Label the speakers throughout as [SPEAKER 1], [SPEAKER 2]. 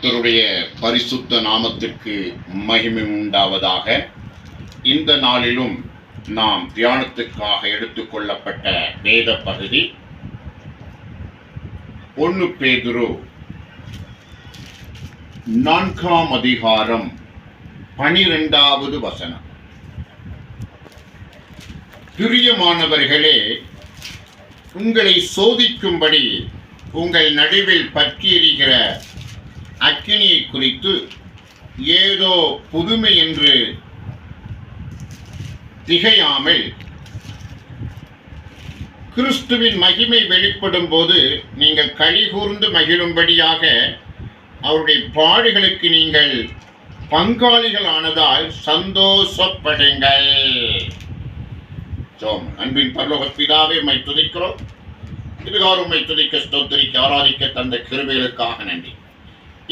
[SPEAKER 1] கர்த்தருடைய பரிசுத்த நாமத்திற்கு மகிமை உண்டாவதாக. இந்த நாளிலும் நாம் தியானத்துக்காக எடுத்துக்கொள்ளப்பட்ட வேத பகுதி ஒன்று பேதுரு நான்காம் அதிகாரம் பனிரெண்டாவது வசனம். பிரியமானவர்களே உங்களை சோதிக்கும்படி உங்கள் நடுவில் பற்றியிருக்கிற அக்கினியை குறித்து ஏதோ புதுமை என்று திகையாமல் கிறிஸ்துவின் மகிமை வெளிப்படும் போது நீங்கள் கழிகூர்ந்து மகிழும்படியாக அவருடைய பாடுகளுக்கு நீங்கள் பங்காளிகள் ஆனதால் சந்தோஷப்படுங்கள். சோம் அன்பின் பரலோக பிதாவே உண்மை துதிக்கிறோம். இதுகார் உண்மை துதிக்க ஸ்தோத்திரிக்க ஆராதிக்க தந்த கிருபைகளுக்காக நன்றி.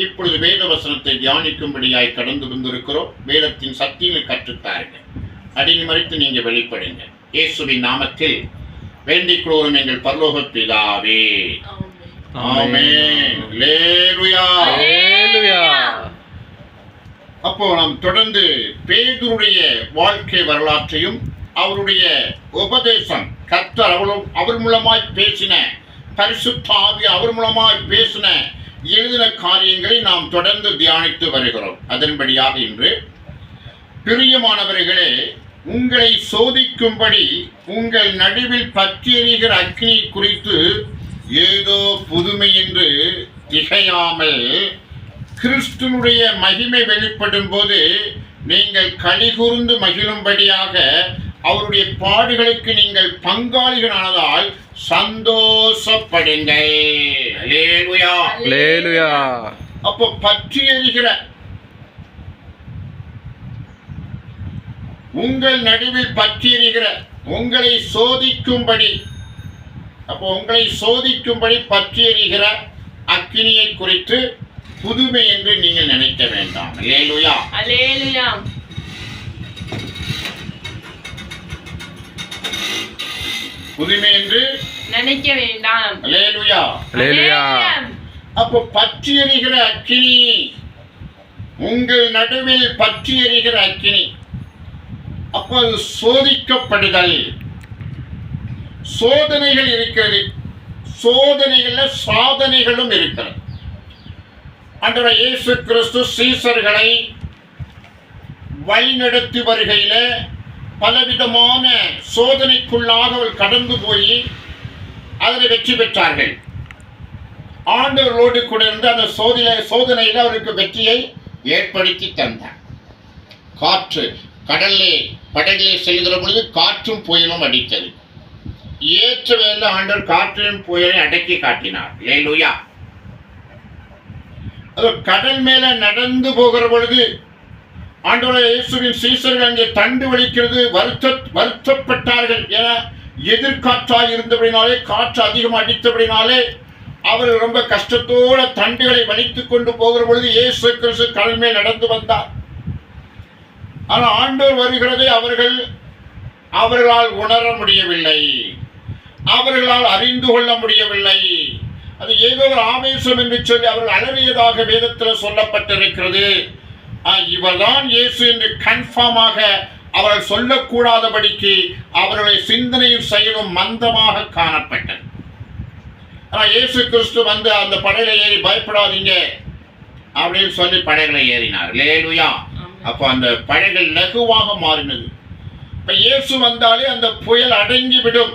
[SPEAKER 1] இப்பொழுது வேத வசனத்தை தியானிக்கும்படியாய் கடந்து வந்திருக்கிறோம். வேதத்தின் சக்தியை கற்றுத்தாருங்க அடிமை மறித்து நீங்க வெளிப்படுங்க இயேசுவின் நாமத்தில் வேண்டிக் கொள்வோம் எங்கள் பரலோக பிதாவே. அப்போ நாம் தொடர்ந்து பேதுருடைய வாழ்க்கை வரலாற்றையும் அவருடைய உபதேசம் கர்த்தர் அவளும் அவர் மூலமாய் பேசின பரிசுத்தாவி அவர் மூலமாய் பேசின எழுதின காரியங்களை நாம் தொடர்ந்து தியானித்து வருகிறோம். அதன்படியாக இன்று பிரியமானவர்களே உங்களை சோதிக்கும்படி உங்கள் நடுவில் பற்றியறிகிற அக்னி குறித்து ஏதோ புதுமை என்று திகையாமல் கிறிஸ்துனுடைய மகிமை வெளிப்படும் போது நீங்கள் கலிகூர்ந்து மகிழும்படியாக அவருடைய பாடுகளுக்கு நீங்கள் பங்காளிகளானதால் சந்தோஷப்படுங்கள். அப்போ பற்றி எறிகிற உங்கள் நடுவில் பற்றி எறிகிற உங்களை சோதிக்கும்படி அப்போ உங்களை சோதிக்கும்படி பற்றி எறிகிற அக்கினியை குறித்து புதுமை என்று நீங்கள் நினைக்க வேண்டாம் அல்லேலூயா
[SPEAKER 2] Hallelujah.
[SPEAKER 1] புதுமை என்று
[SPEAKER 2] நினைக்க வேண்டாம்.
[SPEAKER 1] அப்போ பற்றி எறிகிற அக்கினி. உங்கள் நடுவில் பற்றி எறிகிற அக்கினி. அப்போ அது சோதிக்கப்படுதல். சோதனைகள் இருக்கிறது. சோதனைகள்ல சாதனைகளும் இருக்கிறது. அன்றவர் இயேசு கிறிஸ்து சீசர்களை வழிநடத்தி வருகையில பலவிதமான சோதனைக்குள்ளாக அவர் கடந்து போய் அதில் வெற்றி பெற்றார்கள். ஆண்டவர்களோடு கூட இருந்து அந்த சோதனை சோதனையில் அவருக்கு வெற்றியை ஏற்படுத்தி தந்தார். காற்று கடல்லே படகிலே செல்கிற பொழுது காற்றும் புயலும் அடித்தது. ஏற்ற வேலை ஆண்டவர் காற்றின் புயலை அடக்கி காட்டினார். லேலுயா அது கடல் மேல நடந்து போகிற பொழுது ஆண்டவர் இயேசுவின் சீசர்கள் அங்கே தண்டு வலிக்கிறது வருத்த வருத்தப்பட்டார்கள். என எதிர்காற்றாக இருந்தபடினாலே காற்று அதிகம் அடித்தபடினாலே அவர் ரொம்ப கஷ்டத்தோட தண்டுகளை வலித்துக் கொண்டு போகிற பொழுது இயேசு கிறிஸ்து கடல் மேல் நடந்து வந்தார். ஆனால் ஆண்டோர் வருகிறதை அவர்கள் அவர்களால் உணர முடியவில்லை. அவர்களால் அறிந்து கொள்ள முடியவில்லை. அது ஏதோ ஒரு ஆவேசம் என்று சொல்லி அவர்கள் அலறியதாக வேதத்தில் சொல்லப்பட்டிருக்கிறது. இவர்தான் இயேசு என்று கன்ஃபார்மாக அவர்கள் சொல்லக்கூடாதபடிக்கு அவர்களுடைய சிந்தனையும் செயலும் மந்தமாக காணப்பட்டது. ஆனால் இயேசு கிறிஸ்து வந்து அந்த படையில ஏறி பயப்படாதீங்க அப்படின்னு சொல்லி படைகளை ஏறினார். லேலுயா அப்போ அந்த படைகள் லகுவாக மாறினது. இப்ப இயேசு வந்தாலே அந்த புயல் அடங்கி விடும்.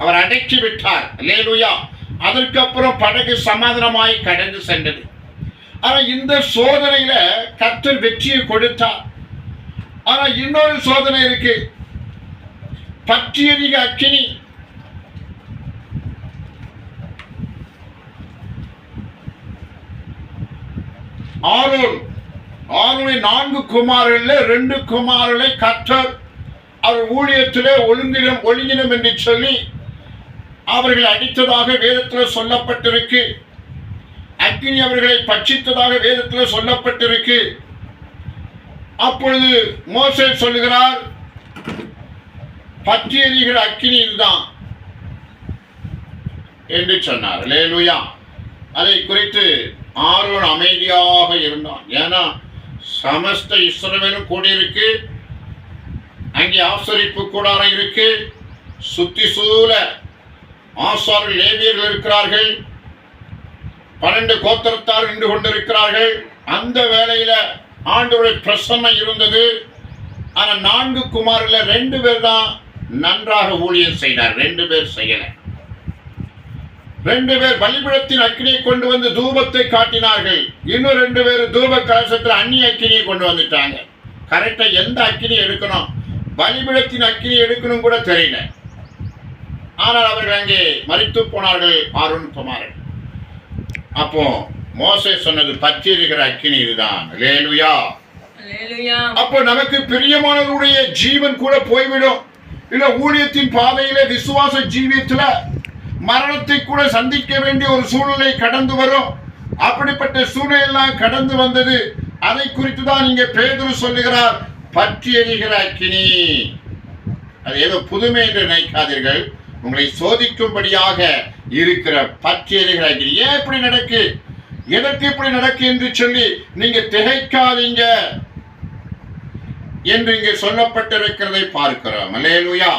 [SPEAKER 1] அவர் அடக்கி விட்டார். லேலுயா அதற்கப்புறம் படகு சமாதானமாய் கடந்து சென்றது. ஆனா இந்த சோதனையில கர்த்தர் வெற்றியை கொடுத்தார். ஆனா இன்னொரு சோதனை இருக்கு. பற்றியதிக அக்கினி. ஆரோன். ஆரோனை நான்கு குமாரில் ரெண்டு குமாரர்களை கற்றர் அவர் ஊழியத்திலே ஒழுங்கினம் ஒழுங்கினம் என்று சொல்லி அவர்கள் அடித்ததாக வேதத்தில் சொல்லப்பட்டிருக்கு. அக்னி அவர்களை பட்சித்ததாக வேதத்தில் சொல்லப்பட்டிருக்கு. அப்பொழுது மோசே சொல்லுகிறார் பற்றி எரிகிற அக்கினி இதுதான் என்று சொன்னார். லேலுயா அதை குறித்து ஆர்வன் அமைதியாக இருந்தான். ஏன்னா சமஸ்த இஸ்ரவேலும் கூடியிருக்கு. அங்கே ஆசரிப்பு கூடாரம் இருக்கு. சுத்தி சூழ ஆசார் லேவியர்கள் இருக்கிறார்கள். பன்னெண்டு கோத்திரத்தார் நின்று கொண்டிருக்கிறார்கள். அந்த வேலையில் ஆண்டவருடைய பிரசன்னம் இருந்தது. ஆனால் நான்கு குமாரில் ரெண்டு பேர் தான் நன்றாக ஊழியம் செய்தார். ரெண்டு பேர் செய்யலை. ரெண்டு பேர் பலிபீடத்தின் அக்கினியை கொண்டு வந்து தூபத்தை காட்டினார்கள். இன்னும் ரெண்டு பேர் தூப கலசத்தில் அந்நிய அக்கினியை கொண்டு வந்துட்டாங்க. கரெக்டாக எந்த அக்கினி எடுக்கணும்? பலிபீடத்தின் அக்கினி எடுக்கணும் கூட தெரியல. ஆனால் அவர்கள் அங்கே மறித்து போனார்கள் ஆருண் குமாரன். அப்போ மோசே சொன்னது பற்றி இருக்கிற அக்கினி இதுதான். லேலுயா அப்போ நமக்கு பிரியமானவருடைய ஜீவன் கூட போய்விடும். இல்ல ஊழியத்தின் பாதையில விசுவாச ஜீவியத்துல மரணத்தை கூட சந்திக்க வேண்டிய ஒரு சூழ்நிலை கடந்து வரும். அப்படிப்பட்ட சூழ்நிலையெல்லாம் கடந்து வந்தது. அதை குறித்து தான் இங்க பேதுரு சொல்லுகிறார். பற்றி எரிகிற அக்கினி. அது ஏதோ புதுமை என்று நினைக்காதீர்கள். உங்களை சோதிக்கும்படியாக இருக்கிற பற்றி எரிகிற அக்கினி. ஏன் இப்படி நடக்கு? எதற்கு இப்படி நடக்கு என்று சொல்லி நீங்க திகைக்காதீங்க என்று இங்கே சொல்லப்பட்டிருக்கிறதை பார்க்கிறோம். அல்லேலூயா.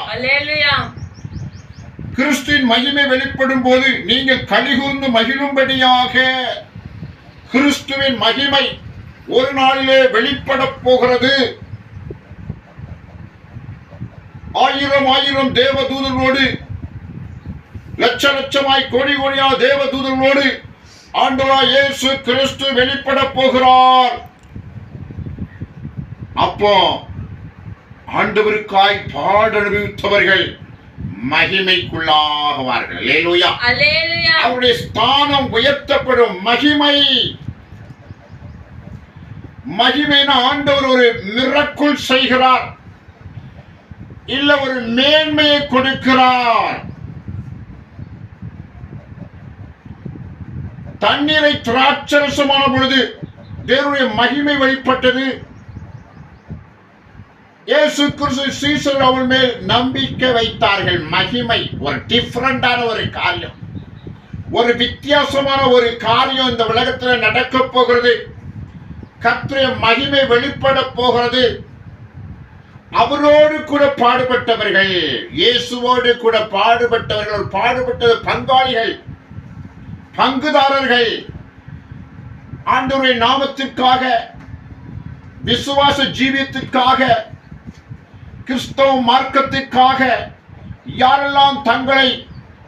[SPEAKER 1] கிறிஸ்துவின் மகிமை வெளிப்படும் போது நீங்கள் கலிகூர்ந்து மகிழும்படியாக கிறிஸ்துவின் மகிமை ஒரு நாளிலே வெளிப்படப் போகிறது. ஆயிரம் ஆயிரம் தேவதூதர்களோடு லட்ச லட்சமாய் கோடி கோடியா தேவதூதர்களோடு ஆண்டவா இயேசு கிறிஸ்து வெளிப்படப் போகிறார். அப்போ ஆண்டவருக்காய் பாட அனுபவித்தவர்கள் மகிமைக்குள்ளாகுவார்கள் அவருடைய ஸ்தானம் உயர்த்தப்படும் மகிமை. மகிமைன ஆண்டவர் ஒரு மிரக்குள் செய்கிறார். இல்ல ஒரு மேன்மையை கொடுக்கிறார். தண்ணீரை திராட்சரசமான பொழுது தேவனுடைய மகிமை வெளிப்பட்டது இயேசு கிறிஸ்து சீசர் அவள் மேல் நம்பிக்கை வைத்தார்கள். மகிமை ஒரு டிஃப்ரெண்டான ஒரு காரியம். ஒரு வித்தியாசமான ஒரு காரியம் இந்த உலகத்தில் நடக்க போகிறது. கத்திரிய மகிமை வெளிப்பட போகிறது. அவரோடு கூட பாடுபட்டவர்கள் இயேசுவோடு கூட பாடுபட்டவர்கள் பாடுபட்டது பங்காளிகள் பங்குதாரர்கள். ஆண்டவருடைய நாமத்திற்காக விசுவாச ஜீவியத்திற்காக கிறிஸ்தவ மார்க்கத்திற்காக யாரெல்லாம் தங்களை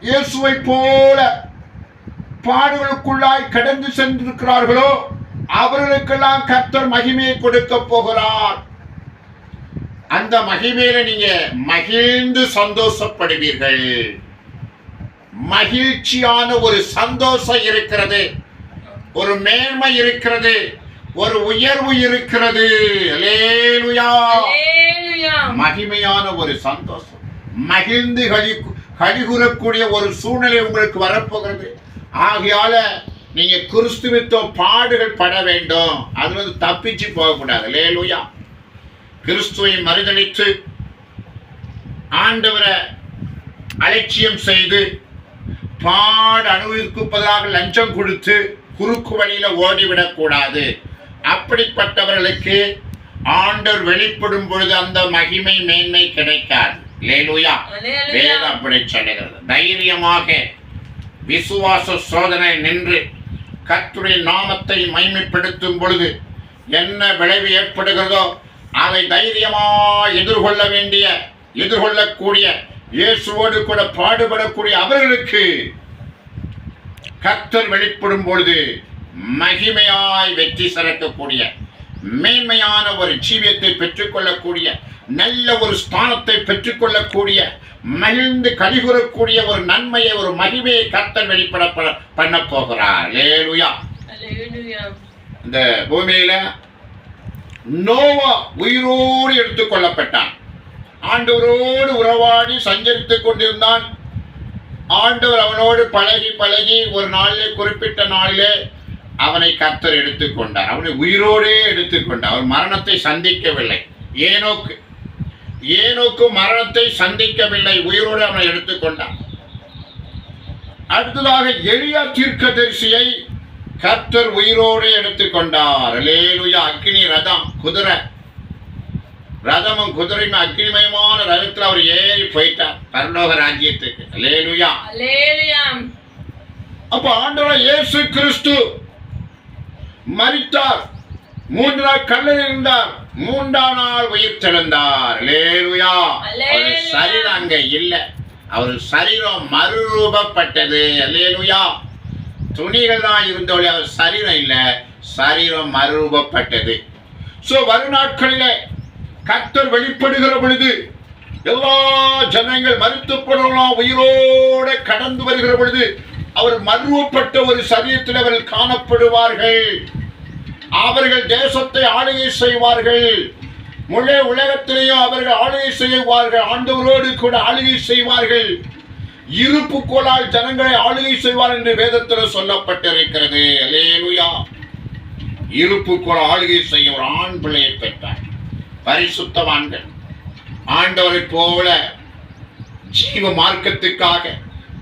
[SPEAKER 1] இயேசுவை போல பாடுகளுக்குள்ளாய் கடந்து சென்றிருக்கிறார்களோ அவர்களுக்கெல்லாம் கர்த்தர் மகிமையை கொடுக்க போகிறார். அந்த மகிமையில நீங்க மகிழ்ந்து சந்தோஷப்படுவீர்கள். மகிழ்ச்சியான ஒரு சந்தோஷம் இருக்கிறது. ஒரு மேன்மை இருக்கிறது. ஒரு உயர்வு இருக்கிறது. மகிமையான ஒரு சந்தோஷம். மகிழ்ந்து களி கழிகுறக்கூடிய ஒரு சூழ்நிலை உங்களுக்கு வரப்போகிறது. ஆகையால நீங்க கிறிஸ்துவித்துவ பாடுகள் பட வேண்டும். அதுல இருந்து தப்பிச்சு போகக்கூடாது. லேலுயா கிறிஸ்துவை மறுதளித்து ஆண்டவரை அலட்சியம் செய்து பாடு அனுபவிப்பதாக லஞ்சம் கொடுத்து குறுக்கு வழியில ஓடிவிடக்கூடாது அப்படிப்பட்டவர்களுக்கு ஆண்டவர் வெளிப்படும் பொழுது அந்த மகிமை மேன்மை கிடைக்காது. லேலுயா. வேதம் அப்படி சொல்லுகிறது. தைரியமாக விசுவாச சோதனை நின்று கர்த்தருடைய நாமத்தை மைமைப்படுத்தும் பொழுது என்ன விளைவு ஏற்படுகிறதோ அதை தைரியமாக எதிர்கொள்ள வேண்டிய எதிர்கொள்ளக்கூடிய இயேசுவோடு கூட பாடுபடக்கூடிய அவர்களுக்கு கர்த்தர் வெளிப்படும் பொழுது மகிமையாய் வெற்றி சிறக்கக்கூடிய மேன்மையான ஒரு ஜீவியத்தை பெற்றுக்கொள்ளக்கூடிய நல்ல ஒரு ஸ்தானத்தை பெற்றுக்கொள்ளக்கூடிய மகிழ்ந்து கலிகுறக்கூடிய ஒரு நன்மையை ஒரு மகிமையை கர்த்தர் வெளிப்பட பண்ண போகிறார். லேலுயா இந்த பூமியில நோவா உயிரோடு எடுத்துக்கொள்ளப்பட்டான் ஆண்டவரோடு உறவாடி சஞ்சரித்துக் கொண்டிருந்தான். ஆண்டவர் அவனோடு பழகி பழகி ஒரு நாளிலே குறிப்பிட்ட நாளிலே அவனை கர்த்தர் எடுத்துக்கொண்டார் அவனை உயிரோடே எடுத்துக்கொண்டார் அவர் மரணத்தை சந்திக்கவில்லை. ஏனோக்கு ஏனோக்கு மரணத்தை சந்திக்கவில்லை. உயிரோடு அவனை எடுத்துக்கொண்டார் அடுத்ததாக எளியா தீர்க்கதரிசியை கர்த்தர் உயிரோடு எடுத்துக்கொண்டார் லேலுயா அக்னி ரதம் குதிரை. ரதமும் குதிரையும் அக்னிமயமான ரதத்துல அவர் ஏறி போயிட்டார். பரலோக ராஜ்யத்துக்கு. லேலுயா அப்ப ஆண்டவர் இயேசு கிறிஸ்து மரித்தார். மூன்று நாள் கல்லில் இருந்தார். மூன்றாம் நாள் உயிர் தெழுந்தார். லேலுயா அவர். சரீரம் அங்க இல்ல. அவர் சரீரம் மறுரூபப்பட்டது. லேலுயா துணிகள் தான் இருந்தவழி அவர் சரீரம் இல்ல. சரீரம் மறுரூபப்பட்டது. சோ வரும் நாட்களிலே கர்த்தர் வெளிப்படுகிற பொழுது எல்லா ஜனங்கள் மருத்துவப்படலாம் உயிரோட கடந்து வருகிற பொழுது அவர் மருவப்பட்ட ஒரு சரீரத்தில் அவர்கள் காணப்படுவார்கள். அவர்கள் தேசத்தை ஆளுகை செய்வார்கள். முழு உலகத்திலேயும் அவர்கள் ஆளுகை செய்வார்கள். ஆண்டவரோடு கூட ஆளுகை செய்வார்கள். இருப்பு கோளால் ஜனங்களை ஆளுகை செய்வார் என்று வேதத்தில் சொல்லப்பட்டிருக்கிறது. அல்லேலூயா. இருப்பு கோல் ஆளுகை செய்ய ஒரு ஆண் பிள்ளையை பெற்றார் பரிசுத்தவான்கள். ஆண்டவரைப் போல ஜீவ மார்க்கத்துக்காக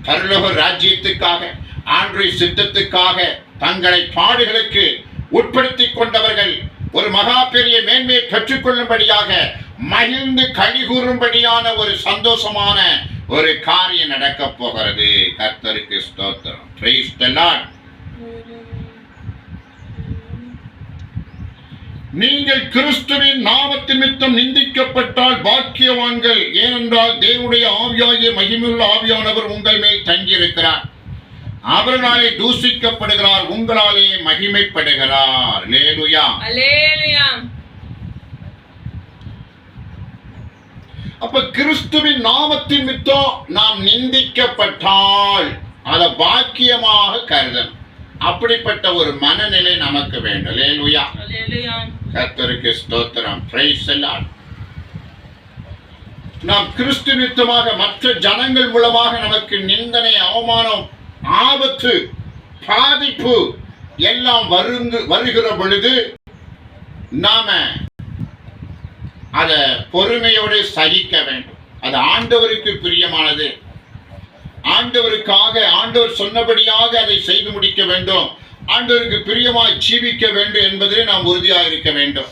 [SPEAKER 1] பரலோக ராஜ்யத்துக்காக ஆண்டுடைய சித்தத்துக்காக தங்களை பாடுகளுக்கு உட்படுத்தி கொண்டவர்கள் ஒரு மகா பெரிய மேன்மையை பெற்றுக்கொள்ளும்படியாக மகிழ்ந்து கழிகூறும்படியான ஒரு சந்தோஷமான ஒரு காரியம் நடக்கப் போகிறது. கர்த்தருக்கு ஸ்தோத்திரம். நீங்கள் கிறிஸ்துவின் நாமத்தின் நிமித்தம் நிந்திக்கப்பட்டால் பாக்கியவான்கள். ஏனென்றால் தேவனுடைய ஆவியாகிய மகிமுள்ள ஆவியானவர் உங்கள் மேல் தங்கியிருக்கிறார். அவர்களாலே தூசிக்கப்படுகிறார் உங்களாலே மகிமைப்படுகிறார். லேலுயா அப்ப கிறிஸ்துவின் நாமத்தின் மித்தம் நாம் நிந்திக்கப்பட்டால் அதை பாக்கியமாக கருதணும். அப்படிப்பட்ட ஒரு மனநிலை நமக்கு வேண்டும். லேலுயா
[SPEAKER 2] அல்லேலூயா
[SPEAKER 1] கர்த்தருக்கு ஸ்தோத்திரம். பிரைஸ் எல்லாம் நாம் கிறிஸ்து நிமித்தமாக மற்ற ஜனங்கள் மூலமாக நமக்கு நிந்தனை அவமானம் ஆபத்து பாதிப்பு எல்லாம் வருங்கு வருகிற பொழுது நாம அதை பொறுமையோடு சகிக்க வேண்டும். அது ஆண்டவருக்கு பிரியமானது. ஆண்டவருக்காக ஆண்டவர் சொன்னபடியாக அதை செய்து முடிக்க வேண்டும். ஆண்டவருக்கு பிரியமாய் ஜீவிக்க வேண்டும் என்பதிலே நாம் உறுதியாக இருக்க வேண்டும்.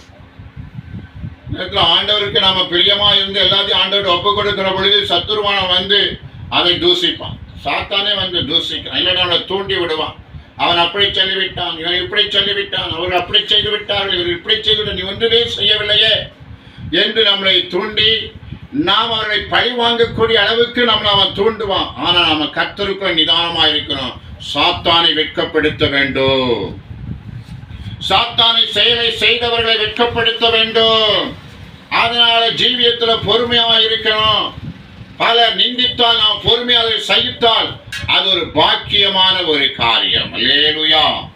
[SPEAKER 1] நேரத்தில் ஆண்டவருக்கு நாம பிரியமா இருந்து எல்லாத்தையும் ஆண்டவர் ஒப்பு கொடுக்கிற பொழுது சத்துருவானம் வந்து அதை தூசிப்பான். சாத்தானே வந்து தூசிக்கிறான். இல்லைன்னா அவனை தூண்டி விடுவான். அவன் அப்படி சொல்லிவிட்டான் இவன் இப்படி சொல்லிவிட்டான் அவர் அப்படி செய்து விட்டார்கள் இவர் இப்படி செய்து நீ ஒன்றுமே செய்யவில்லையே என்று நம்மளை தூண்டி நாம் அவர்களை பழி வாங்கக்கூடிய அளவுக்கு நம்மளை அவன் தூண்டுவான். ஆனால் நாம் கத்தருக்குள்ள நிதானமா இருக்கிறோம். சாத்தானை வெட்கப்படுத்த வேண்டும். சாத்தானை செயலை செய்தவர்களை வெட்கப்படுத்த வேண்டும். அதனால ஜீவியத்தில் பொறுமையா இருக்கணும். பலர் நிந்தித்தால் நாம் பொறுமையாக சகித்தால் அது ஒரு பாக்கியமான ஒரு காரியம். அல்லேலூயா.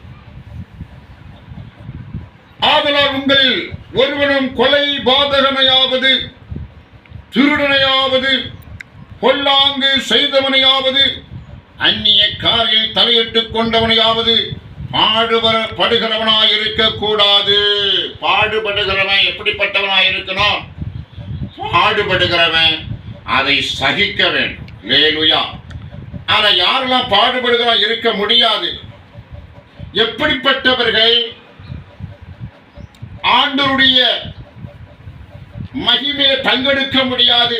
[SPEAKER 1] ஆதலால் உங்களில் ஒருவனும் கொலை பாதகமையாவது திருடனையாவது கொல்லாங்கு செய்தவனையாவது அந்நிய காரில் தலையிட்டுக் கொண்டவனையாவது பாடுபடுகிறவனாய் இருக்க கூடாது பாடுபடுகிறவன் எப்படிப்பட்டவனாய் இருக்கணும் பாடுபடுகிறவன் அதை சகிக்க வேண்டும். லேலுயா. ஆனா யாரெல்லாம் பாடுபடுகிறோம் இருக்க முடியாது. எப்படிப்பட்டவர்கள்? ஆண்டருடைய மகிமையை பங்கெடுக்க முடியாது.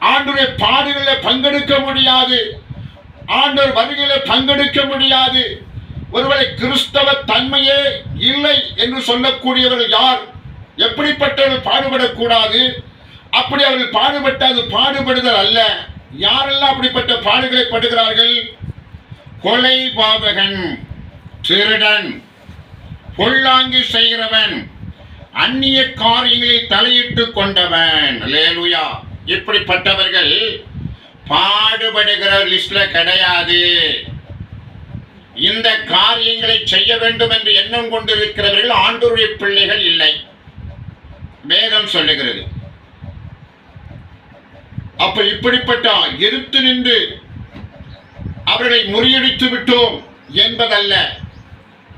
[SPEAKER 1] ஆண்டுடைய பாடுகளை பங்கெடுக்க முடியாது. ஆண்டோர் வருகையில் பங்கெடுக்க முடியாது. ஒருவரை கிறிஸ்தவ தன்மையே இல்லை என்று சொல்லக்கூடியவர்கள் யார்? எப்படிப்பட்டவர்கள் பாடுபடக்கூடாது? அப்படி அவர்கள் பாடுபட்ட அது பாடுபடுதல் அல்ல. யாரெல்லாம் அப்படிப்பட்ட பாடுகளை படுகிறார்கள்? கொலை பாவகன் திருடன் பொல்லாங்கி செய்கிறவன் அந்நிய காரியங்களில் தலையிட்டு கொண்டவன். லேலுயா இப்படிப்பட்டவர்கள் பாடுபடுகிற லிஸ்ட்ல கிடையாது. இந்த காரியங்களை செய்ய வேண்டும் என்று எண்ணம் கொண்டிருக்கிறவர்கள் ஆண்டோருடைய பிள்ளைகள் இல்லை. வேதம் சொல்லுகிறது. அப்ப இப்படிப்பட்ட எதிர்த்து நின்று அவர்களை முறியடித்து விட்டோம் என்பதல்ல.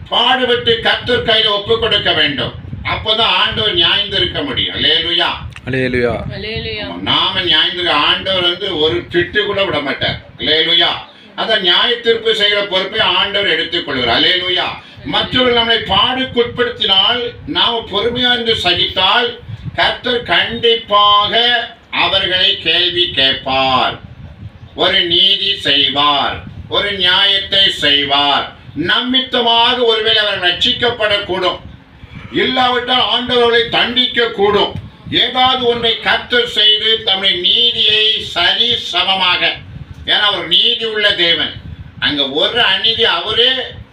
[SPEAKER 1] பாடுபட்டு கத்தர் கையில் ஒப்புக் கொடுக்க வேண்டும். அப்போதான் ஆண்டவர் நியாய்ந்திருக்க முடியும். லேலுயா
[SPEAKER 3] அலேலுயா
[SPEAKER 2] அல்லேலூயா.
[SPEAKER 1] நாம நியாய்ந்திருக்க ஆண்டவர் வந்து ஒரு திட்டு கூட விட மாட்டார். லேலுயா அந்த நியாய தீர்ப்பு செய்கிற பொறுப்பை ஆண்டவர் எடுத்துக்கொள்கிறார் அல்லேலூயா. மற்றவர்கள் நம்மை பாடுக்குட்படுத்தினால் நாம் பொறுமையா இருந்து சகித்தால் கர்த்தர் கண்டிப்பாக அவர்களை கேள்வி கேட்பார். ஒரு நீதி செய்வார். ஒரு நியாயத்தை செய்வார். நம்மித்தமாக ஒருவேளை அவர் ரட்சிக்கப்படக்கூடும். இல்லாவிட்டால் ஆண்டவர்களை தண்டிக்க கூடும் ஏதாவது ஒன்றை கர்த்தர் செய்து தம்முடைய நீதியை சரி சமமாக. ஏன்னா அவர் நீதி உள்ள தேவன். அங்க ஒரு அநீதி அவரே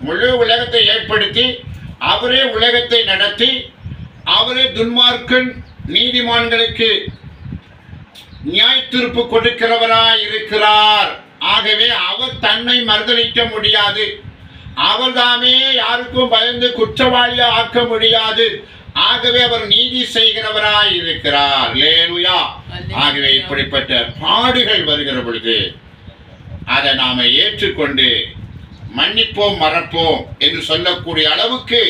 [SPEAKER 1] முழு உலகத்தை ஏற்படுத்தி அவரே உலகத்தை நடத்தி அவரே துன்மார்க்கன் நீதிமான்களுக்கு நியாய தீர்ப்பு கொடுக்கிறவராய் இருக்கிறார் ஆகவே அவர் தன்னை மறுதளிக்க முடியாது. அவர்தாமே யாருக்கும் பயந்து குற்றவாளியா ஆக்க முடியாது. ஆகவே அவர் நீதி செய்கிறவராய் இருக்கிறார். லேலுயா ஆகவே இப்படிப்பட்ட பாடுகள் வருகிற பொழுது அதை நாம ஏற்றுக்கொண்டு மன்னிப்போம் மறப்போம் என்று சொல்லக்கூடிய அளவுக்கு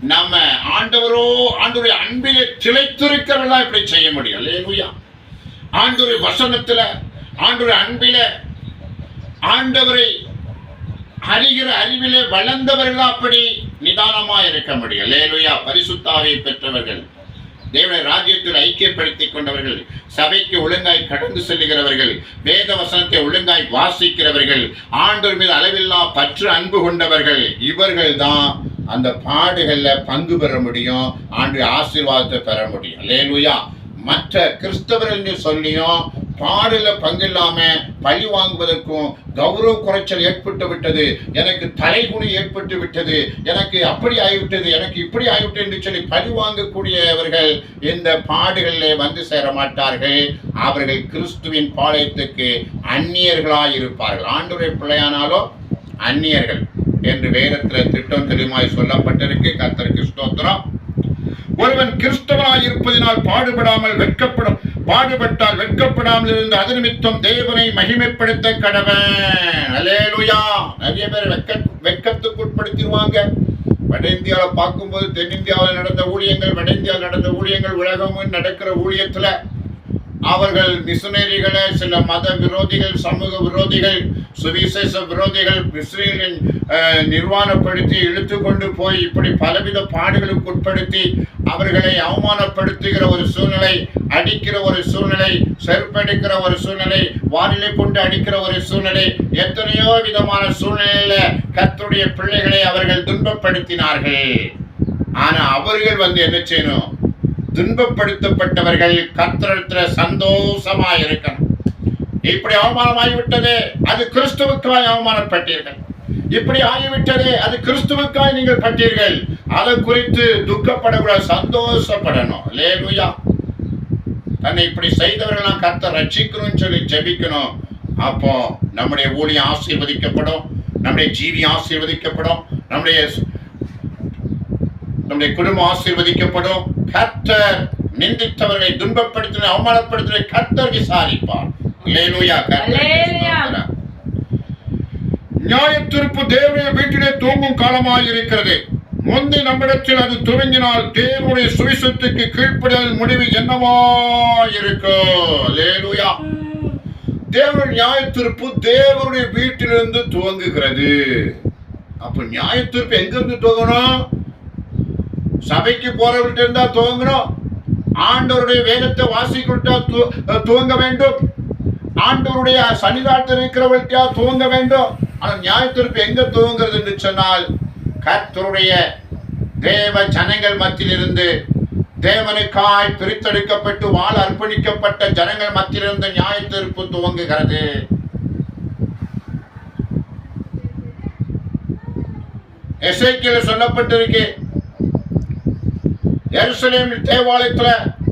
[SPEAKER 1] நம்ம ஆண்டவரோ ஆண்டவருடைய அன்பிலே திளைத்திருக்கிறவர்களா இப்படி செய்ய முடியும். லேலுயா ஆண்டவருடைய வசனத்துல ஆண்டவருடைய அன்பில ஆண்டவரை அறிகிற அறிவிலே வளர்ந்தவர்கள் அப்படி நிதானமா இருக்க முடியும். லேலுயா பரிசுத்தாவை பெற்றவர்கள். தேவனை ராஜ்யத்தில் ஐக்கியப்படுத்திக் கொண்டவர்கள் சபைக்கு ஒழுங்காய் கடந்து செல்லுகிறவர்கள் வேத வசனத்தை ஒழுங்காய் வாசிக்கிறவர்கள் ஆண்டோர் மீது அளவில்லா பற்று அன்பு கொண்டவர்கள் இவர்கள் தான் அந்த பாடுகளில் பங்கு பெற முடியும் ஆண்டு ஆசீர்வாதத்தை பெற முடியும். லேலுயா மற்ற கிறிஸ்தவர்கள் சொல்லியும் பாடல பங்கில்லாம பழி வாங்குவதற்கும் கௌரவ குறைச்சல் ஏற்பட்டு விட்டது. எனக்கு தலைகுணி ஏற்பட்டு விட்டது. எனக்கு அப்படி ஆகிவிட்டது எனக்கு இப்படி ஆகிவிட்டது என்று சொல்லி பழி வாங்கக்கூடியவர்கள் இந்த பாடுகளிலே வந்து சேர மாட்டார்கள். அவர்கள் கிறிஸ்துவின் பாளையத்துக்கு அந்நியர்களாய் இருப்பார்கள் ஆண்டுரை பிள்ளையானாலோ அந்நியர்கள் என்று வேதத்தில் திட்டம் தெளிவாய் சொல்லப்பட்டிருக்கு. கர்த்தருக்கு ஸ்தோத்திரம். ஒருவன் கிறிஸ்தவனாய் இருப்பதினால் பாடுபடாமல் வெட்கப்படும். பாடுபட்டால் வெட்கப்படாமல் இருந்த அது நிமித்தம் தேவனை மகிமைப்படுத்த கடவன். அலேலுயா நிறைய பேர் வெட்கத்துக்கு உட்படுத்திடுவாங்க. வட இந்தியாவில் பார்க்கும்போது தென்னிந்தியாவில் நடந்த ஊழியங்கள் வட இந்தியாவில் நடந்த ஊழியங்கள் உலகமும் நடக்கிற ஊழியத்துல அவர்கள் மிஷனரிகளை சில மத விரோதிகள் சமூக விரோதிகள் சுவிசேஷ விரோதிகள் இஸ்ரேலின் நிர்வாணப்படுத்தி இழுத்து கொண்டு போய் இப்படி பலவித பாடுகளுக்கு உட்படுத்தி அவர்களை அவமானப்படுத்துகிற ஒரு சூழ்நிலை அடிக்கிற ஒரு சூழ்நிலை செருப்படிக்கிற ஒரு சூழ்நிலை வானிலை கொண்டு அடிக்கிற ஒரு சூழ்நிலை எத்தனையோ விதமான சூழ்நிலையில கத்துடைய பிள்ளைகளை அவர்கள் துன்பப்படுத்தினார்கள். ஆனா அவர்கள் வந்து என்ன செய்யணும்? துன்பப்படுத்தப்பட்டவர்கள் கர்த்தரிடத்துல சந்தோஷமா இருக்கணும் இப்படி அவமானமாகிவிட்டது அது கிறிஸ்துவுக்காய் அவமானப்பட்டீர்கள். இப்படி ஆகிவிட்டது அது கிறிஸ்துவுக்காய் நீங்கள் பட்டீர்கள். அதை குறித்து துக்கப்படக்கூடாது சந்தோஷப்படணும். லேலுயா தன்னை இப்படி செய்தவர்களாம் கர்த்தர் ரட்சிக்கணும்னு சொல்லி ஜெபிக்கணும். அப்போ நம்முடைய ஊழியம் ஆசீர்வதிக்கப்படும் நம்முடைய ஜீவி ஆசீர்வதிக்கப்படும் நம்முடைய நம்முடைய குடும்பம் ஆசீர்வதிக்கப்படும். கர்த்தர் நிந்தித்தவர்களை துன்பப்படுத்தின அவமானப்படுத்தின கர்த்தர் விசாரிப்பார். நியாய தீர்ப்பு தேவனுடைய வீட்டிலே தூங்கும் காலமாய் இருக்கிறது. முந்தி நம்மிடத்தில் அது துவங்கினால் தேவனுடைய சுவிசத்துக்கு கீழ்ப்படியாத முடிவு என்னவா இருக்கும் தேவனுடைய நியாய தீர்ப்பு தேவனுடைய வீட்டிலிருந்து துவங்குகிறது. அப்ப நியாய தீர்ப்பு எங்க இருந்து துவங்கணும்? சபைக்கு போறவர்கிட்ட இருந்தா துவங்கணும் ஆண்டவருடைய வேதத்தை வாசிக்கிட்டா துவங்க வேண்டும். ஆண்டவருடைய சன்னிதானத்தில் இருக்கிறவர்கிட்டயா துவங்க வேண்டும். ஆனால் நியாய தீர்ப்பு எங்க துவங்குறது என்று சொன்னால் கர்த்தருடைய தேவ ஜனங்கள் மத்தியிலிருந்து தேவனுக்காய் பிரித்தெடுக்கப்பட்டு வாழ் அர்ப்பணிக்கப்பட்ட ஜனங்கள் மத்தியிலிருந்து நியாய தீர்ப்பு துவங்குகிறது. எசேக்கியேல் சொல்லப்பட்டிருக்கேன் எருசலேம் தேவாலயத்துல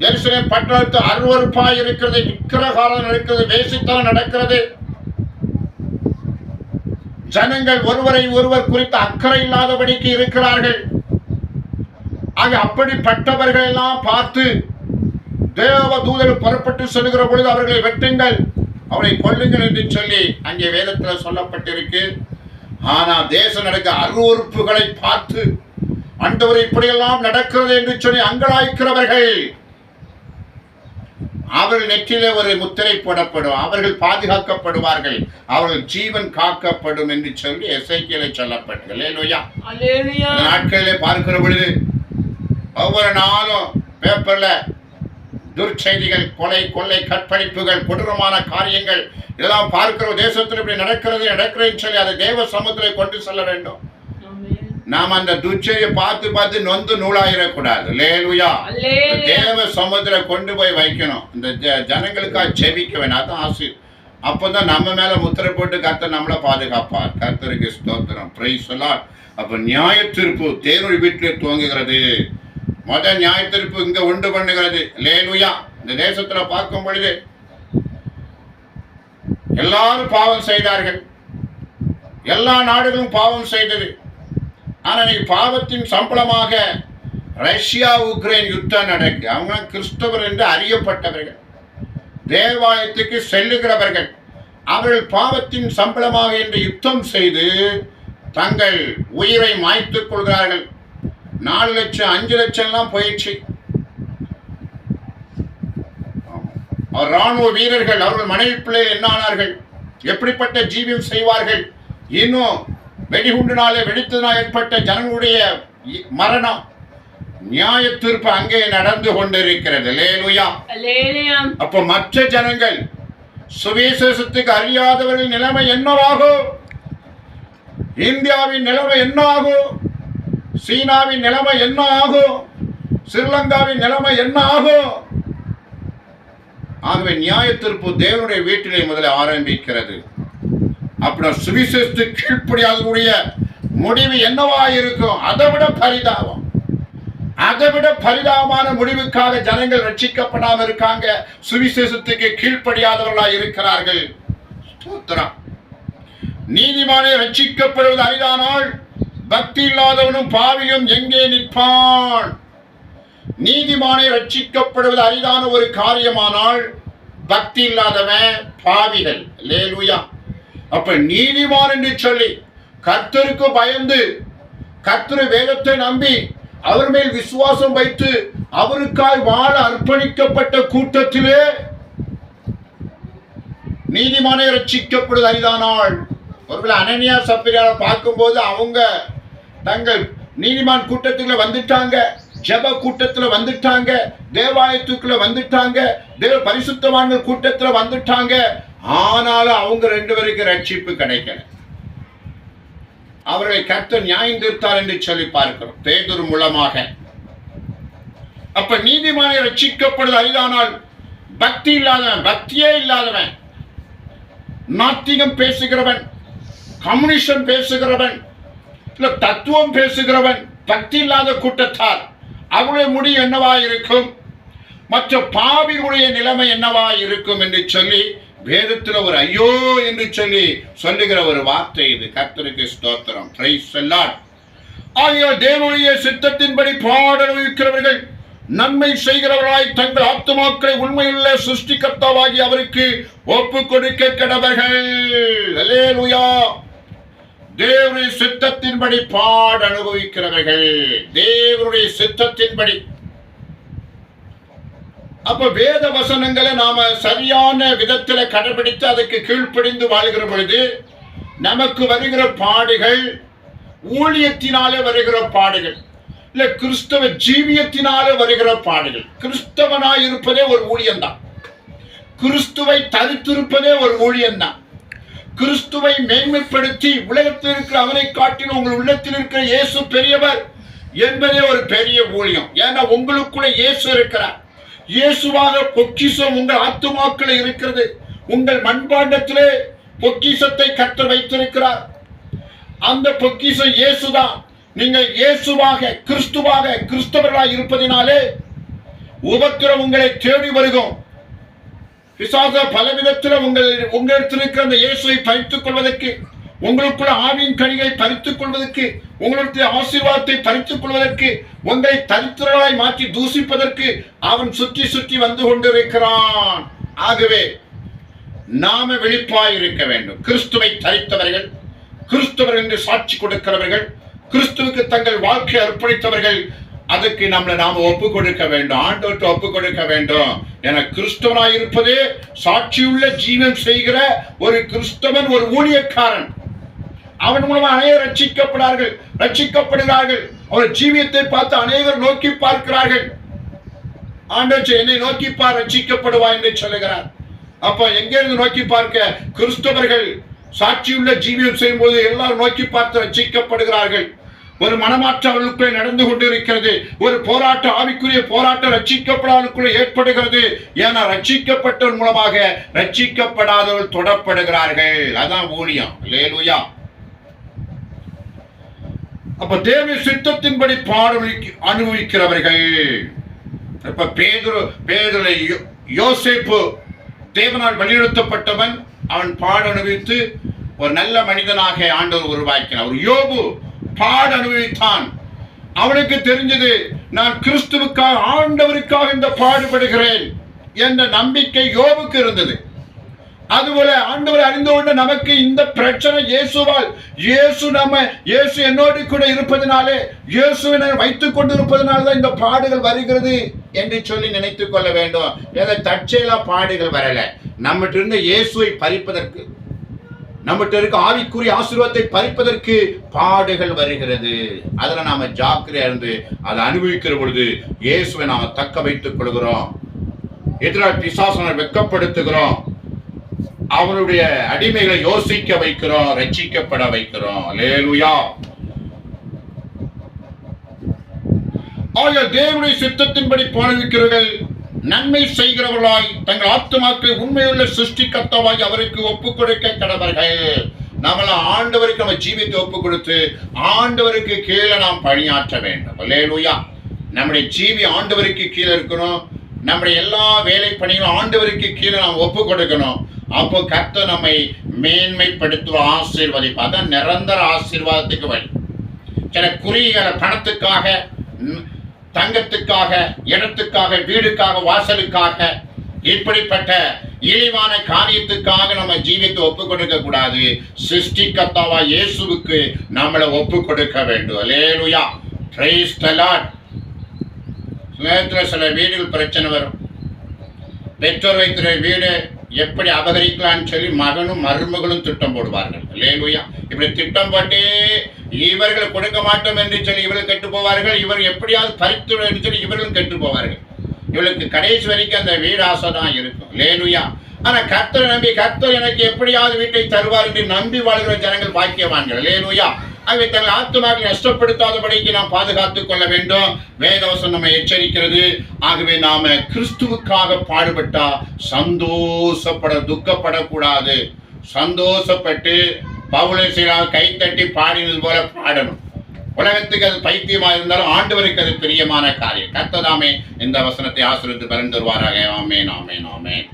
[SPEAKER 1] எருசலேம் பட்டணத்து அருவருப்பாய் இருக்கிறது விக்கிரகாரம் நடக்கிறது வேசித்தனம் நடக்கிறது. ஜனங்கள் ஒருவரை ஒருவர் குறித்து அக்கறை இல்லாதபடிக்கு இருக்கிறார்கள். ஆக அப்படிப்பட்டவர்கள் எல்லாம் பார்த்து தேவ தூதர் புறப்பட்டு செல்கிற பொழுது அவர்களை வெட்டுங்கள் அவரை கொள்ளுங்கள் என்று சொல்லி அங்கே வேதத்தில் சொல்லப்பட்டிருக்கு. ஆனால் தேசம் நடக்க அருவறுப்புகளை பார்த்து ஆண்டவர் இப்படியெல்லாம் நடக்கிறது என்று சொல்லி அங்கலாய்க்கிறவர்கள். அவர்கள் நெற்றிலே ஒரு முத்திரை போடப்படும். அவர்கள் பாதுகாக்கப்படுவார்கள். அவர்கள் ஜீவன் காக்கப்படும் என்று சொல்லி எசைக்கியலை சொல்லப்பட்டது. நாட்களிலே பார்க்கிற பொழுது ஒவ்வொரு நாளும் பேப்பர்ல துர்ச்செய்திகள் கொலை கொள்ளை கற்பழிப்புகள் கொடூரமான காரியங்கள் இதெல்லாம் பார்க்கிற தேசத்தில் இப்படி நடக்கிறது நடக்கிறேன்னு சொல்லி அதை தேவ சமுத்திரை கொண்டு செல்ல வேண்டும். நாம் அந்த துர்ச்செய்தியை பார்த்து பார்த்து நொந்து நூலாயிடக்கூடாது லேலுயா தேவ சமுத்திர கொண்டு போய் வைக்கணும். இந்த ஜ- ஜனங்களுக்காக ஜெபிக்க வேணும் அதான் ஆசை. அப்பதான் நம்ம மேல முத்திரை போட்டு கர்த்தர் நம்மளை பாதுகாப்பார். கர்த்தருக்கு ஸ்தோத்திரம். பிரைஸ் எல்லாம் அப்ப நியாய தீர்ப்பு தேவனுடைய வீட்டிலே துவங்குகிறது. முத நியாய தீர்ப்பு இங்க உண்டு பண்ணுகிறது. லேலுயா இந்த தேசத்துல பார்க்கும் பொழுது எல்லாரும் பாவம் செய்தார்கள். எல்லா நாடுகளும் பாவம் செய்தது. ஆனால் பாவத்தின் சம்பளமாக ரஷ்யா உக்ரைன் யுத்தம் நடக்கு. அவங்க கிறிஸ்தவர் என்று அறியப்பட்டவர்கள். தேவாலயத்துக்கு செல்லுகிறவர்கள். அவர்கள் பாவத்தின் சம்பளமாக என்று யுத்தம் செய்து தங்கள் உயிரை மாய்த்துக் கொள்கிறார்கள். நாலு லட்சம் அஞ்சு லட்சம்லாம் போயிடுச்சு. ராணுவ வீரர்கள் அவர்கள் மனைவி பிள்ளைகள் என்ன ஆனார்கள் எப்படிப்பட்ட ஜீவியம் செய்வார்கள்? இன்னும் வெடிகுண்டினாலே வெடித்ததினால் ஏற்பட்ட ஜனங்களுடைய மரணம் நியாய தீர்ப்பு அங்கே நடந்து கொண்டிருக்கிறது. லேலுயா அப்ப மற்ற ஜனங்கள் சுவிசேஷத்துக்கு அறியாதவர்கள் நிலைமை என்னவாகும் இந்தியாவின் நிலைமை என்ன ஆகும் சீனாவின் நிலைமை என்ன ஆகும் ஸ்ரீலங்காவின் நிலைமை என்ன ஆகும் ஆகவே நியாய தீர்ப்பு தேவனுடைய வீட்டிலே முதல்ல ஆரம்பிக்கிறது. அப்புறம் சுவிசேஷத்துக்கு கீழ்ப்படியாதவருடைய முடிவு என்னவா இருக்கும் அதை விட பரிதாபம். அதை விட பரிதாபமான முடிவுக்காக ஜனங்கள் ரட்சிக்கப்படாம இருக்காங்க. சுவிசேஷத்துக்கு கீழ்ப்படியாதவர்களா இருக்கிறார்கள். ஸ்தோத்திரம். நீதிமானே ரட்சிக்கப்படுவது அரிதானால் பக்தி இல்லாதவனும் பாவியும் எங்கே நிற்பான்? நீதிமானே ரட்சிக்கப்படுவது அரிதான ஒரு காரியமானால் பக்தி இல்லாதவன் பாவிகள். லேலுயா அப்ப நீதிமான் என்று சொல்லி கர்த்தருக்கு பயந்து கர்த்தரு வேதத்தை நம்பி அவர் மேல் விசுவாசம் வைத்து அவருக்காய் வாழ அர்ப்பணிக்கப்பட்ட கூட்டத்திலே நீதிமானை ரட்சிக்கப்படுவது அரிதானால் ஒருவேளை அனனியா சப்பிரியாவை பார்க்கும்போது அவங்க தங்கள் நீதிமான் கூட்டத்துக்குள்ள வந்துட்டாங்க. ஜெப கூட்டத்துல வந்துட்டாங்க தேவாலயத்துக்குள்ள வந்துட்டாங்க தேவ பரிசுத்தவான்கள் கூட்டத்துல வந்துட்டாங்க. ஆனாலும் அவங்க ரெண்டு பேருக்கு ரட்சிப்பு கிடைக்கல. அவர்களை கர்த்தர் நியாயம் தீர்த்தார் என்று சொல்லி பார்க்கிறோம். பேதுரு மூலமாக. அப்ப நீதிமானை ரட்சிக்கப்படுது அரிதானால் பக்தி இல்லாதவன் பக்தியே இல்லாதவன் நாத்திகம் பேசுகிறவன் கம்யூனிசம் பேசுகிறவன் இல்ல தத்துவம் பேசுகிறவன் பக்தி இல்லாத கூட்டத்தார். அவருடைய முடி என்னவா இருக்கும் மற்ற பாவிகளுடைய நிலைமை என்னவா இருக்கும் என்று சொல்லி வேதத்தில் ஒரு ஐயோ என்று சொல்லி சொல்லுகிற ஒரு வார்த்தை இது. கர்த்தருக்கு ஸ்தோத்திரம். பிரைஸ் ஆகியோர் தேவனுடைய சித்தத்தின்படி பாடலுவிக்கிறவர்கள் நன்மை செய்கிறவர்களாய் தங்கள் ஆத்துமாக்களை உண்மையுள்ள சிருஷ்டிகர்த்தாவாகி அவருக்கு ஒப்பு கொடுக்க கடவர்கள். தேவனுடைய சித்தத்தின்படி பாட அனுபவிக்கிறவர்கள் தேவனுடைய சித்தத்தின்படி. அப்ப வேத வசனங்களை நாம சரியான விதத்துல கடைபிடித்து அதுக்கு கீழ்ப்படிந்து வாழ்கிற பொழுது நமக்கு வருகிற பாடுகள் ஊழியத்தினாலே வருகிற பாடுகள் இல்ல கிறிஸ்தவ ஜீவியத்தினாலே வருகிற பாடுகள். கிறிஸ்தவனாய் இருப்பதே ஒரு ஊழியம்தான். கிறிஸ்துவை தரித்திருப்பதே ஒரு ஊழியம்தான். கிறிஸ்துவை மேன்மைப்படுத்தி உலகத்தில் இருக்கிற அவனை காட்டின உங்கள் உள்ளத்தில் இருக்கிற இயேசு பெரியவர் என்பதே ஒரு பெரிய ஊழியம். ஏன்னா உங்களுக்குள்ள இயேசு இருக்கிறார். இயேசுவாக பொக்கிசம் உங்கள் ஆத்துமாக்கில் இருக்கிறது. உங்கள் மண்பாண்டத்திலே பொக்கிசத்தை கற்று வைத்திருக்கிறார். அந்த பொக்கிஷம் இயேசுதான். நீங்கள் இயேசுவாக கிறிஸ்துவாக கிறிஸ்தவர்களாக இருப்பதினாலே உபத்திரம் உங்களை தேடி வருகும் பிசாச பல விதத்தில் உங்கள் உங்களிடத்தில் இருக்கிற அந்த இயேசுவை பறித்துக் கொள்வதற்கு உங்களுக்குள்ள ஆவியின் கனிகளை பறித்துக் கொள்வதற்கு உங்களுடைய ஆசீர்வாதத்தை பறித்துக் கொள்வதற்கு உங்களை தரித்திரராய் மாற்றி தூசிப்பதற்கு அவன் சுற்றி சுற்றி வந்து கொண்டிருக்கிறான். ஆகவே நாம வெளிப்பாய் இருக்க வேண்டும். கிறிஸ்துவை தரித்தவர்கள் கிறிஸ்துவர் என்று சாட்சி கொடுக்கிறவர்கள் கிறிஸ்துவுக்கு தங்கள் வாழ்க்கை அர்ப்பணித்தவர்கள் அதுக்கு நம்மளை நாம ஒப்பு கொடுக்க வேண்டும். ஆண்டோட்டு ஒப்பு கொடுக்க வேண்டும். என கிறிஸ்தவனாய் இருப்பதே சாட்சியுள்ள ஜீவன் செய்கிற ஒரு கிறிஸ்தவன் ஒரு ஊழியக்காரன். அவன் மூலமா அநேகர் ரட்சிக்கப்படுறார்கள் ரட்சிக்கப்படுகிறார்கள். அவர் ஜீவியத்தை பார்த்து அநேகர் நோக்கி பார்க்கிறார்கள். ஆண்டோச்சு என்னை நோக்கி பார் ரட்சிக்கப்படுவா என்று சொல்லுகிறார். அப்ப எங்கிருந்து நோக்கி பார்க்க? கிறிஸ்தவர்கள் சாட்சியுள்ள ஜீவியம் செய்யும்போது எல்லாரும் நோக்கி பார்த்து ரட்சிக்கப்படுகிறார்கள். ஒரு மனமாற்றம் அவர்களுக்குள்ளே நடந்து கொண்டிருக்கிறது. ஒரு போராட்ட ஆவிக்குரிய போராட்டம் ரட்சிக்கப்படாதவர்களுக்குள்ளே ஏற்படுகிறது. ஏன்னா ரட்சிக்கப்பட்டவர் மூலமாக ரட்சிக்கப்படாதவர்கள் தொடப்படுகிறார்கள். அதான் ஊழியம். லேலுயா அப்ப தேவ சித்தத்தின்படி பாடம் அனுபவிக்கிறவர்கள். இப்ப பேதுரு பேதுரை யோ- யோசேப்பு தேவனால் வலியுறுத்தப்பட்டவன் அவன் பாட அனுபவித்து ஒரு நல்ல மனிதனாக ஆண்டவர் உருவாக்கினார். ஒரு யோபு பாட அனுபவித்தான். அவனுக்கு தெரிஞ்சது நான் கிறிஸ்துவுக்காக ஆண்டவருக்காக இந்த பாடுபடுகிறேன் என்ற நம்பிக்கை யோபுக்கு இருந்தது. அதுபோல ஆண்டவர் அறிந்து கொண்டு நமக்கு இந்த பிரச்சனை இயேசுவால் இயேசு நம்ம இயேசு என்னோடு கூட இருப்பதனாலே இயேசுவினை வைத்துக் கொண்டு இருப்பதனால தான் இந்த பாடுகள் வருகிறது என்று சொல்லி நினைத்துக் கொள்ள வேண்டும். ஏதோ தற்செயலா பாடுகள் வரல. நம்மகிட்ட இருந்த இயேசுவை பறிப்பதற்கு நம்மகிட்ட இருக்க ஆவிக்குரிய ஆசீர்வாதத்தை பறிப்பதற்கு பாடுகள் வருகிறது. அதுல நாம ஜாக்கிரதையா இருந்து அதை அனுபவிக்கிற பொழுது இயேசுவை நாம தக்க வைத்துக் கொள்கிறோம். எதிராக பிசாசனை வெட்கப்படுத்துகிறோம். அவனுடைய அடிமைகளை யோசிக்க வைக்கிறோம் ரட்சிக்கப்பட வைக்கிறோம். லேலுயா ஆகிய தேவனுடைய சித்தத்தின்படி போனவிக்கிறவர்கள் நன்மை செய்கிறவர்களாய் தங்கள் ஆத்துமாக்களை உண்மையுள்ள சிருஷ்டிகர்த்தாவாய் அவருக்கு ஒப்பு கொடுக்க கடவர்கள். நம்மள ஆண்டவருக்கு நம்ம ஜீவித்தை ஒப்பு கொடுத்து ஆண்டவருக்கு கீழே நாம் பணியாற்ற வேண்டும். இல்லையா நம்முடைய ஜீவி ஆண்டவருக்கு கீழே இருக்கணும். நம்முடைய எல்லா வேலை பணிகளும் ஆண்டவருக்கு கீழே நாம் ஒப்பு கொடுக்கணும் அப்போ கர்த்த நம்மை மேன்மைப்படுத்துவ ஆசீர்வதிப்பு அதான் நிரந்தர ஆசீர்வாதத்துக்கு வழி. சில குறுகிய பணத்துக்காக ம், தங்கத்துக்காக இடத்துக்காக வீடுக்காக வாசலுக்காக இப்படிப்பட்ட இழிவான காரியத்துக்காக நம்ம ஜீவித்து ஒப்பு கொடுக்க கூடாது சிருஷ்டிகர்த்தாவா இயேசுவுக்கு நம்மளை ஒப்பு கொடுக்க வேண்டும் அலேலுயா பிரைஸ் த நேரத்தில் சில வீடுகள் பிரச்சனை வரும். பெற்றோர் வைக்கிற வீடு எப்படி அபகரிக்கலாம்னு சொல்லி மகனும் மருமகளும் திட்டம் போடுவார்கள். லேலுயா இப்படி திட்டம் போட்டே இவர்கள் கொடுக்க மாட்டோம் என்று சொல்லி இவர்கள் கெட்டு போவார்கள் இவர் எப்படியாவது பறித்து என்று சொல்லி இவர்களும் கெட்டு போவார்கள் இவளுக்கு கடைசி வரைக்கும் அந்த வீடு ஆசை தான் இருக்கும். லேனுயா ஆனா கர்த்தரை நம்பி கர்த்தர் எனக்கு எப்படியாவது வீட்டை தருவார் என்று நம்பி வாழ்கிற ஜனங்கள் பாக்கியவான்கள். லேனுயா அவை தங்கள் ஆத்மாக்களை நஷ்டப்படுத்தாதபடிக்கு நாம் பாதுகாத்துக் கொள்ள வேண்டும். வேதவசம் நம்ம எச்சரிக்கிறது. ஆகவே நாம கிறிஸ்துவுக்காக பாடுபட்டா சந்தோஷப்பட துக்கப்படக்கூடாது. சந்தோஷப்பட்டு பவுலேசிலாக கைத்தட்டி பாடினது போல பாடணும். உலகத்துக்கு அது பைத்தியமாக இருந்தாலும் ஆண்டவருக்கு அது பிரியமான காரியம். கத்ததாமே இந்த வசனத்தை ஆசிரியத்து பரிந்து வருவாராக ஆமேன் ஆமேன் ஆமேன்.